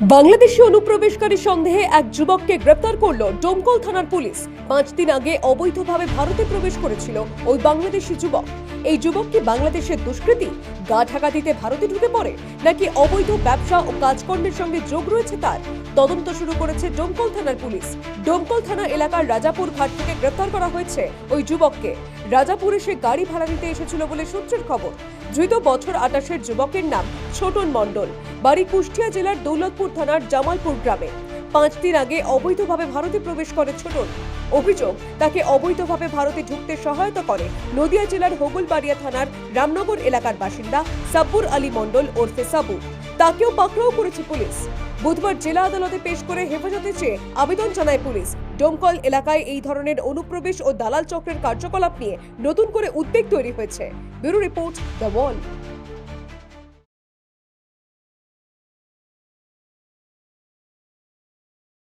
বাংলাদেশি অনুপ্রবেশকারী সন্দেহে এক যুবককে গ্রেপ্তার করল ডোমকল থানার পুলিশ। পাঁচ দিন আগে অবৈধভাবে ভারতে প্রবেশ করেছিল ওই বাংলাদেশি যুবক। এই যুবককে বাংলাদেশের দুষ্কৃতী। গা ঢাকা দিতে ভারতে ঢুকে পড়ে? নাকি অবৈধ ব্যবসা ও কাজকর্মের সঙ্গে যোগ রয়েছে তার? তদন্ত শুরু করেছে ডোমকল থানার পুলিশ। ডোমকল থানা এলাকার রাজাপুর ঘাট থেকে গ্রেপ্তার করা হয়েছে ওই যুবককে। রাজাপুরে সে গাড়ি ভাড়া নিতে এসেছিল বলে সূত্রের খবর। ধৃত বছর আটাশের যুবকের নাম ছোটন মণ্ডল। বাড়ি কুষ্টিয়া জেলার দৌলতপুর থানার জামালপুর গ্রামে। পাঁচ দিন আগে অবৈধভাবে ভারতে প্রবেশ করে ছোটন। অভিযোগ, তাকে অবৈধভাবে ভারতে ঢুকতে সহায়তা করে নদিয়া জেলার হোগলবাড়িয়া থানার রামনগর এলাকার বাসিন্দা সাব্বুর আলী মণ্ডল ওরফে সাবু। তাকেও পাকড়াও করেছে পুলিশ। বুধবার জেলা আদালতে পেশ করে হেফাজতে চেয়ে আবেদন জানায় পুলিশ। ডোমকল এলাকায় এই ধরনের অনুপ্রবেশ ও দালাল চক্রের কার্যকলাপ নিয়ে নতুন করে উদ্বেগ তৈরি হয়েছে। Bureau report The Wall.